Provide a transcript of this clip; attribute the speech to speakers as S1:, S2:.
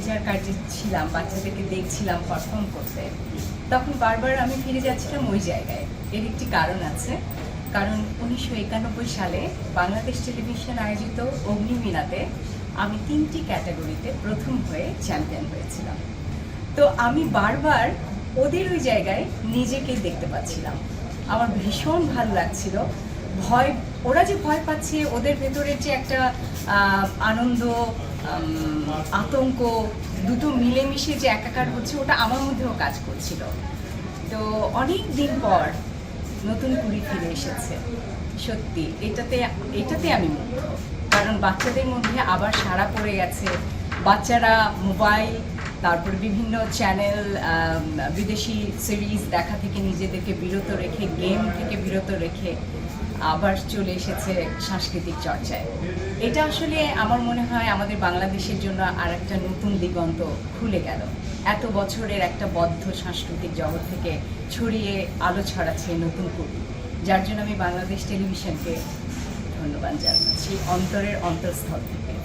S1: বিচার কার্যে ছিলাম, বাচ্চাদেরকে দেখছিলাম পারফর্ম করতে। তখন বারবার আমি ফিরে যাচ্ছিলাম ওই জায়গায়। এর একটি কারণ আছে। কারণ উনিশশো একানব্বই সালে বাংলাদেশ টেলিভিশন আয়োজিত অগ্নিবীণাতে আমি তিনটি ক্যাটাগরিতে প্রথম হয়ে চ্যাম্পিয়ন হয়েছিলাম। তো আমি বারবার ওদের ওই জায়গায় নিজেকে দেখতে পাচ্ছিলাম। আমার ভীষণ ভালো লাগছিল। ভয়, ওরা যে ভয় পাচ্ছে, ওদের ভেতরের যে একটা আনন্দ আতঙ্ক, দুটো মিলেমিশে যে একাকার হচ্ছে, ওটা আমার মধ্যেও কাজ করছিল। তো অনেক দিন পর নতুন কুড়ি ফিরে এসেছে। সত্যি, এটাতে এটাতে আমি মুগ্ধ। কারণ বাচ্চাদের মধ্যে আবার সাড়া পড়ে গেছে। বাচ্চারা মোবাইল, তারপর বিভিন্ন চ্যানেল বিদেশি সিরিজ দেখা থেকে নিজেদেরকে বিরত রেখে, গেম থেকে বিরত রেখে আবার চলে এসেছে সাংস্কৃতিক চর্চায়। এটা আসলে আমার মনে হয় আমাদের বাংলাদেশের জন্য আর একটা নতুন দিগন্ত খুলে গেল। এত বছরের একটা বদ্ধ সাংস্কৃতিক জগৎ থেকে ছড়িয়ে আলো ছড়াচ্ছে নতুন কবি। যার জন্য আমি বাংলাদেশ টেলিভিশনকে ধন্যবাদ জানাচ্ছি। অন্তরের অন্তঃস্থল থেকে।